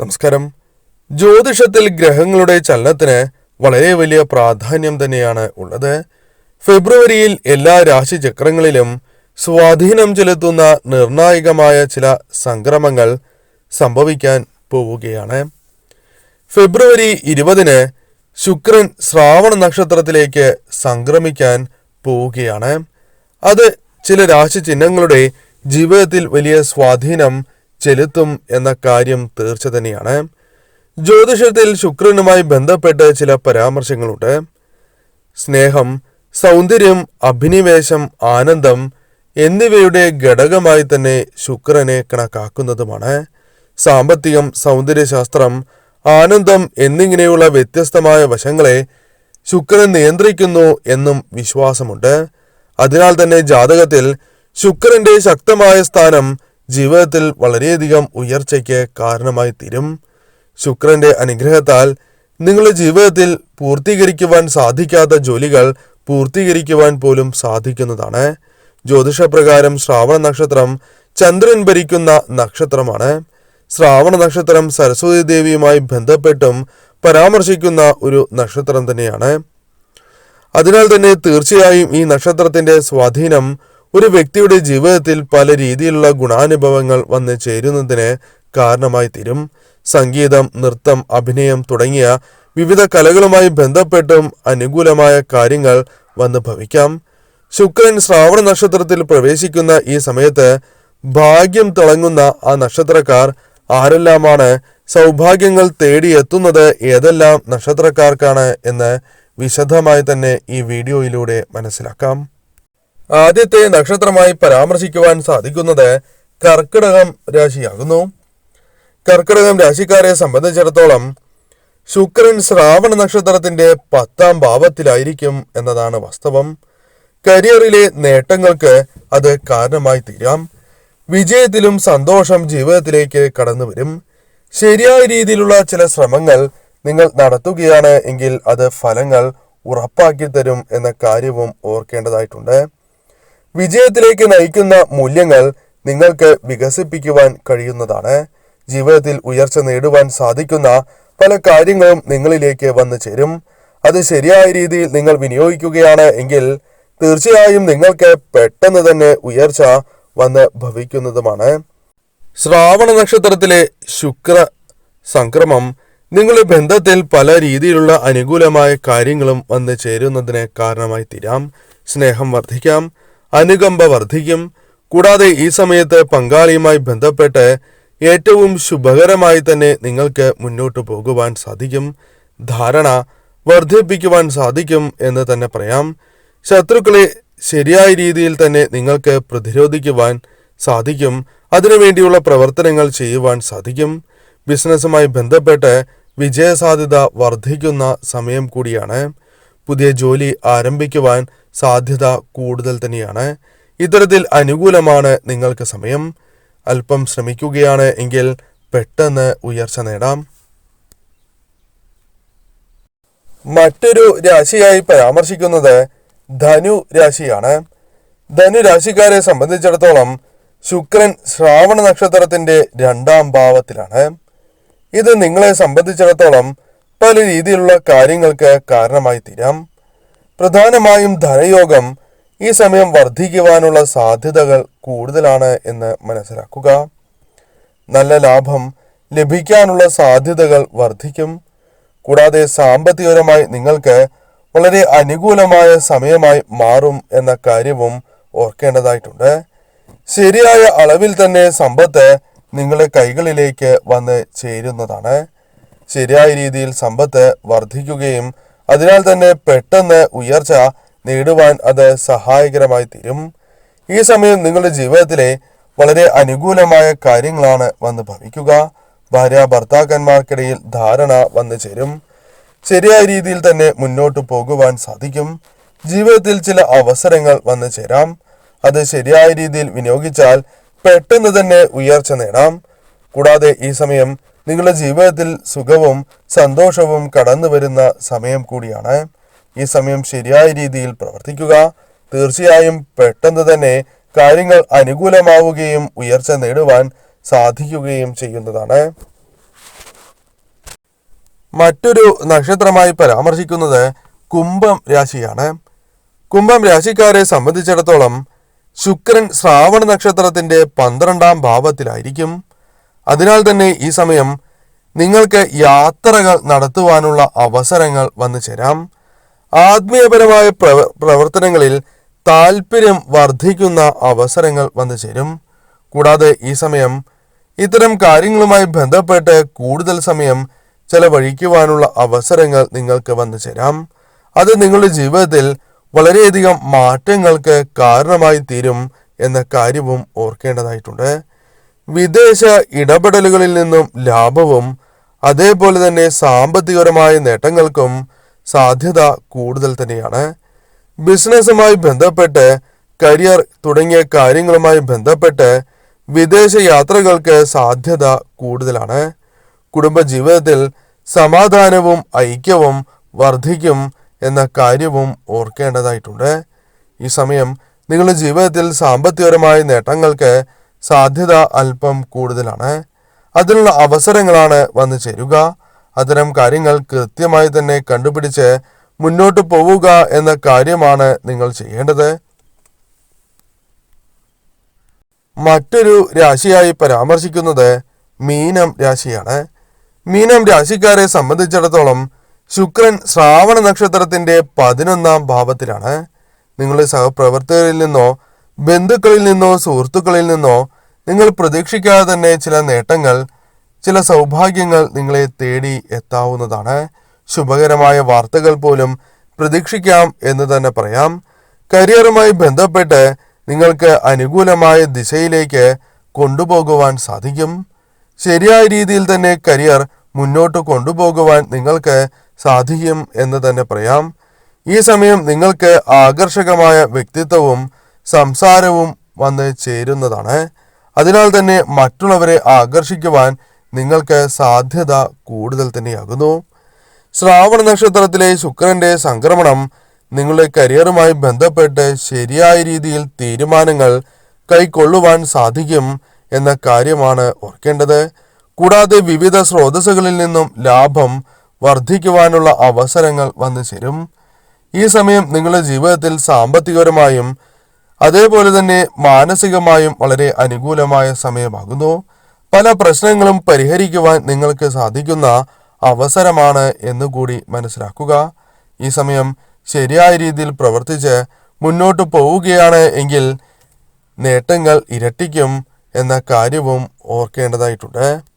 നമസ്കാരം. ജ്യോതിഷത്തിൽ ഗ്രഹങ്ങളുടെ ചലനത്തിന് വളരെ വലിയ പ്രാധാന്യം തന്നെയാണ് ഉള്ളത്. ഫെബ്രുവരിയിൽ എല്ലാ രാശി ചക്രങ്ങളിലും സ്വാധീനം ചെലുത്തുന്ന നിർണായകമായ ചില സംക്രമങ്ങൾ സംഭവിക്കാൻ പോവുകയാണ്. ഫെബ്രുവരി ഇരുപതിന് ശുക്രൻ ശ്രാവണ നക്ഷത്രത്തിലേക്ക് സംക്രമിക്കാൻ പോവുകയാണ്. അത് ചില രാശി ചിഹ്നങ്ങളുടെ ജീവിതത്തിൽ വലിയ സ്വാധീനം ചെലുത്തും എന്ന കാര്യം തീർച്ച തന്നെയാണ്. ജ്യോതിഷത്തിൽ ശുക്രനുമായി ബന്ധപ്പെട്ട് ചില പരാമർശങ്ങളുണ്ട്. സ്നേഹം സൗന്ദര്യം അഭിനിവേശം ആനന്ദം എന്നിവയുടെ ഘടകമായി തന്നെ ശുക്രനെ കണക്കാക്കുന്നതുമാണ്. സാമ്പത്തികം സൗന്ദര്യശാസ്ത്രം ആനന്ദം എന്നിങ്ങനെയുള്ള വ്യത്യസ്തമായ വശങ്ങളെ ശുക്രൻ നിയന്ത്രിക്കുന്നു എന്നും വിശ്വാസമുണ്ട്. അതിനാൽ തന്നെ ജാതകത്തിൽ ശുക്രന്റെ ശക്തമായ സ്ഥാനം ജീവിതത്തിൽ വളരെയധികം ഉയർച്ചയ്ക്ക് കാരണമായി തീരും. ശുക്രന്റെ അനുഗ്രഹത്താൽ നിങ്ങളുടെ ജീവിതത്തിൽ പൂർത്തീകരിക്കുവാൻ സാധിക്കാത്ത ജോലികൾ പൂർത്തീകരിക്കുവാൻ പോലും സാധിക്കുന്നതാണ്. ജ്യോതിഷപ്രകാരം ശ്രാവണ നക്ഷത്രം ചന്ദ്രൻ ഭരിക്കുന്ന നക്ഷത്രമാണ്. ശ്രാവണ നക്ഷത്രം സരസ്വതി ദേവിയുമായി ബന്ധപ്പെട്ടും പരാമർശിക്കുന്ന ഒരു നക്ഷത്രം തന്നെയാണ്. അതിനാൽ തന്നെ തീർച്ചയായും ഈ നക്ഷത്രത്തിന്റെ സ്വാധീനം ഒരു വ്യക്തിയുടെ ജീവിതത്തിൽ പല രീതിയിലുള്ള ഗുണാനുഭവങ്ങൾ വന്ന് ചേരുന്നതിന് കാരണമായി തീരും. സംഗീതം നൃത്തം അഭിനയം തുടങ്ങിയ വിവിധ കലകളുമായി ബന്ധപ്പെട്ടും അനുകൂലമായ കാര്യങ്ങൾ വന്ന് ഭവിക്കാം. ശുക്രൻ ശ്രാവണ നക്ഷത്രത്തിൽ പ്രവേശിക്കുന്ന ഈ സമയത്ത് ഭാഗ്യം തിളങ്ങുന്ന ആ നക്ഷത്രക്കാർ ആരെല്ലാമാണ്? സൗഭാഗ്യങ്ങൾ തേടിയെത്തുന്നത് ഏതെല്ലാം നക്ഷത്രക്കാർക്കാണ് എന്ന് വിശദമായി തന്നെ ഈ വീഡിയോയിലൂടെ മനസ്സിലാക്കാം. ആദ്യത്തെ നക്ഷത്രമായി പരാമർശിക്കുവാൻ സാധിക്കുന്നത് കർക്കിടകം രാശിയാകുന്നു. കർക്കിടകം രാശിക്കാരെ സംബന്ധിച്ചിടത്തോളം ശുക്രൻ ശ്രാവണ നക്ഷത്രത്തിന്റെ പത്താം ഭാവത്തിലായിരിക്കും എന്നതാണ് വാസ്തവം. കരിയറിലെ നേട്ടങ്ങൾക്ക് അത് കാരണമായി തീരാം. വിജയത്തിലും സന്തോഷം ജീവിതത്തിലേക്ക് കടന്നു വരും ശരിയായ രീതിയിലുള്ള ചില ശ്രമങ്ങൾ നിങ്ങൾ നടത്തുകയാണ് എങ്കിൽ അത് ഫലങ്ങൾ ഉറപ്പാക്കി തരും എന്ന കാര്യവും ഓർക്കേണ്ടതായിട്ടുണ്ട്. വിജയത്തിലേക്ക് നയിക്കുന്ന മൂല്യങ്ങൾ നിങ്ങൾക്ക് വികസിപ്പിക്കുവാൻ കഴിയുന്നതാണ്. ജീവിതത്തിൽ ഉയർച്ച നേടുവാൻ സാധിക്കുന്ന പല കാര്യങ്ങളും നിങ്ങളിലേക്ക് വന്നു ചേരും. അത് ശരിയായ രീതിയിൽ നിങ്ങൾ വിനിയോഗിക്കുകയാണ് എങ്കിൽ തീർച്ചയായും നിങ്ങൾക്ക് പെട്ടെന്ന് തന്നെ ഉയർച്ച വന്ന് ഭവിക്കുന്നതുമാണ്. ശ്രാവണ നക്ഷത്രത്തിലെ ശുക്ര സംക്രമം നിങ്ങളുടെ ബന്ധത്തിൽ പല രീതിയിലുള്ള അനുകൂലമായ കാര്യങ്ങളും വന്ന് ചേരുന്നതിന് കാരണമായി തീരാം. സ്നേഹം വർദ്ധിക്കാം. അനുകമ്പ വർദ്ധിക്കും കൂടാതെ ഈ സമയത്ത് പങ്കാളിയുമായി ബന്ധപ്പെട്ട് ഏറ്റവും ശുഭകരമായി തന്നെ നിങ്ങൾക്ക് മുന്നോട്ട് പോകുവാൻ സാധിക്കും. ധാരണ വർദ്ധിപ്പിക്കുവാൻ സാധിക്കും എന്ന് തന്നെ പറയാം. ശത്രുക്കളെ ശരിയായ രീതിയിൽ തന്നെ നിങ്ങൾക്ക് പ്രതിരോധിക്കുവാൻ സാധിക്കും. അതിനുവേണ്ടിയുള്ള പ്രവർത്തനങ്ങൾ ചെയ്യുവാൻ സാധിക്കും. ബിസിനസ്സുമായി ബന്ധപ്പെട്ട് വിജയസാധ്യത വർദ്ധിക്കുന്ന സമയം കൂടിയാണ്. പുതിയ ജോലി ആരംഭിക്കുവാൻ സാധ്യത കൂടുതൽ തന്നെയാണ്. ഇത്തരത്തിൽ അനുകൂലമാണ് നിങ്ങൾക്ക് സമയം. അല്പം ശ്രമിക്കുകയാണ് എങ്കിൽ പെട്ടെന്ന് ഉയർച്ച നേടാം. മറ്റൊരു രാശിയായി പരാമർശിക്കുന്നത് ധനു രാശിയാണ്. ധനു രാശിക്കാരെ സംബന്ധിച്ചിടത്തോളം ശുക്രൻ ശ്രാവണ നക്ഷത്രത്തിന്റെ രണ്ടാം ഭാവത്തിലാണ്. ഇത് നിങ്ങളെ സംബന്ധിച്ചിടത്തോളം പല രീതിയിലുള്ള കാര്യങ്ങൾക്ക് കാരണമായി തീരാം. പ്രധാനമായും ധനയോഗം ഈ സമയം വർദ്ധിക്കുവാനുള്ള സാധ്യതകൾ കൂടുതലാണ് എന്ന് മനസ്സിലാക്കുക. നല്ല ലാഭം ലഭിക്കാനുള്ള സാധ്യതകൾ വർദ്ധിക്കും. കൂടാതെ സാമ്പത്തികപരമായി നിങ്ങൾക്ക് വളരെ അനുകൂലമായ സമയമായി മാറും എന്ന കാര്യവും ഓർക്കേണ്ടതായിട്ടുണ്ട്. ശരിയായ അളവിൽ തന്നെ സമ്പത്ത് നിങ്ങളുടെ കൈകളിലേക്ക് വന്ന് ചേരുന്നതാണ്. ശരിയായ രീതിയിൽ സമ്പത്ത് വർദ്ധിക്കുകയും അതിനാൽ തന്നെ പെട്ടെന്ന് ഉയർച്ച നേടുവാൻ അത് സഹായകരമായി തീരും. ഈ സമയം നിങ്ങളുടെ ജീവിതത്തിലെ വളരെ അനുകൂലമായ കാര്യങ്ങളാണ് വന്ന് ഭവിക്കുക. ഭാര്യ ഭർത്താക്കന്മാർക്കിടയിൽ ധാരണ വന്നു ചേരും. ശരിയായ രീതിയിൽ തന്നെ മുന്നോട്ട് പോകുവാൻ സാധിക്കും. ജീവിതത്തിൽ ചില അവസരങ്ങൾ വന്നു ചേരാം. അത് ശരിയായ രീതിയിൽ വിനിയോഗിച്ചാൽ പെട്ടെന്ന് തന്നെ ഉയർച്ച നേടാം. കൂടാതെ ഈ സമയം നിങ്ങളുടെ ജീവിതത്തിൽ സുഖവും സന്തോഷവും കടന്നു വരുന്ന സമയം കൂടിയാണ്. ഈ സമയം ശരിയായ രീതിയിൽ പ്രവർത്തിക്കുക. തീർച്ചയായും പെട്ടെന്ന് തന്നെ കാര്യങ്ങൾ അനുകൂലമാവുകയും ഉയർച്ച നേടുവാൻ സാധിക്കുകയും ചെയ്യുന്നതാണ്. മറ്റൊരു നക്ഷത്രമായി പരാമർശിക്കുന്നത് കുംഭം രാശിയാണ്. കുംഭം രാശിക്കാരെ സംബന്ധിച്ചിടത്തോളം ശുക്രൻ ശ്രാവണ നക്ഷത്രത്തിന്റെ പന്ത്രണ്ടാം ഭാവത്തിലായിരിക്കും. അതിനാൽ തന്നെ ഈ സമയം നിങ്ങൾക്ക് യാത്രകൾ നടത്തുവാനുള്ള അവസരങ്ങൾ വന്നു ചേരാം. ആത്മീയപരമായ പ്രവ- പ്രവർത്തനങ്ങളിൽ താല്പര്യം വർദ്ധിക്കുന്ന അവസരങ്ങൾ വന്നു ചേരും. കൂടാതെ ഈ സമയം ഇത്തരം കാര്യങ്ങളുമായി ബന്ധപ്പെട്ട് കൂടുതൽ സമയം ചെലവഴിക്കുവാനുള്ള അവസരങ്ങൾ നിങ്ങൾക്ക് വന്നു ചേരാം. അത് നിങ്ങളുടെ ജീവിതത്തിൽ വളരെയധികം മാറ്റങ്ങൾക്ക് കാരണമായി തീരും എന്ന കാര്യവും ഓർക്കേണ്ടതായിട്ടുണ്ട്. വിദേശ ഇടപെടലുകളിൽ നിന്നും ലാഭവും അതേപോലെ തന്നെ സാമ്പത്തികപരമായ നേട്ടങ്ങൾക്കും സാധ്യത കൂടുതൽ തന്നെയാണ്. ബിസിനസ്സുമായി ബന്ധപ്പെട്ട് കരിയർ തുടങ്ങിയ കാര്യങ്ങളുമായി ബന്ധപ്പെട്ട് വിദേശ യാത്രകൾക്ക് സാധ്യത കൂടുതലാണ്. കുടുംബജീവിതത്തിൽ സമാധാനവും ഐക്യവും വർദ്ധിക്കും എന്ന കാര്യവും ഓർക്കേണ്ടതായിട്ടുണ്ട്. ഈ സമയം നിങ്ങളുടെ ജീവിതത്തിൽ സാമ്പത്തികപരമായ നേട്ടങ്ങൾക്ക് സാധ്യത അല്പം കൂടുതലാണ്. അതിനുള്ള അവസരങ്ങളാണ് വന്നു ചേരുക. അത്തരം കാര്യങ്ങൾ കൃത്യമായി തന്നെ കണ്ടുപിടിച്ച് മുന്നോട്ട് പോവുക എന്ന കാര്യമാണ് നിങ്ങൾ ചെയ്യേണ്ടത്. മറ്റൊരു രാശിയായി പരാമർശിക്കുന്നത് മീനം രാശിയാണ്. മീനം രാശിക്കാരെ സംബന്ധിച്ചിടത്തോളം ശുക്രൻ ശ്രാവണ നക്ഷത്രത്തിന്റെ പതിനൊന്നാം ഭാവത്തിലാണ്. നിങ്ങളുടെ സഹപ്രവർത്തകരിൽ നിന്നോ ബന്ധുക്കളിൽ നിന്നോ സുഹൃത്തുക്കളിൽ നിന്നോ നിങ്ങൾ പ്രതീക്ഷിക്കാതെ തന്നെ ചില നേട്ടങ്ങൾ ചില സൗഭാഗ്യങ്ങൾ നിങ്ങളെ തേടി എത്താവുന്നതാണ്. ശുഭകരമായ വാർത്തകൾ പോലും പ്രതീക്ഷിക്കാം എന്ന് തന്നെ പറയാം. കരിയറുമായി ബന്ധപ്പെട്ട് നിങ്ങൾക്ക് അനുകൂലമായ ദിശയിലേക്ക് കൊണ്ടുപോകുവാൻ സാധിക്കും. ശരിയായ രീതിയിൽ തന്നെ കരിയർ മുന്നോട്ട് കൊണ്ടുപോകുവാൻ നിങ്ങൾക്ക് സാധിക്കും എന്ന് തന്നെ പറയാം. ഈ സമയം നിങ്ങൾക്ക് ആകർഷകമായ വ്യക്തിത്വവും സംസാരവും വന്ന് ചേരുന്നതാണ്. അതിനാൽ തന്നെ മറ്റുള്ളവരെ ആകർഷിക്കുവാൻ നിങ്ങൾക്ക് സാധ്യത കൂടുതൽ തന്നെയാകുന്നു. ശ്രാവണ നക്ഷത്രത്തിലെ ശുക്രന്റെ സംക്രമണം നിങ്ങളുടെ കരിയറുമായി ബന്ധപ്പെട്ട് ശരിയായ രീതിയിൽ തീരുമാനങ്ങൾ കൈക്കൊള്ളുവാൻ സാധിക്കും എന്ന കാര്യമാണ് ഓർക്കേണ്ടത്. കൂടാതെ വിവിധ സ്രോതസ്സുകളിൽ നിന്നും ലാഭം വർദ്ധിക്കുവാനുള്ള അവസരങ്ങൾ വന്നു ചേരും. ഈ സമയം നിങ്ങളുടെ ജീവിതത്തിൽ സാമ്പത്തികപരമായും അതേപോലെ തന്നെ മാനസികമായും വളരെ അനുകൂലമായ സമയമാകുന്നു. പല പ്രശ്നങ്ങളും പരിഹരിക്കുവാൻ നിങ്ങൾക്ക് സാധിക്കുന്ന അവസരമാണ് എന്നുകൂടി മനസ്സിലാക്കുക. ഈ സമയം ശരിയായ രീതിയിൽ പ്രവർത്തിച്ച് മുന്നോട്ട് പോവുകയാണ് എങ്കിൽ നേട്ടങ്ങൾ ഇരട്ടിക്കും എന്ന കാര്യവും ഓർക്കേണ്ടതായിട്ടുണ്ട്.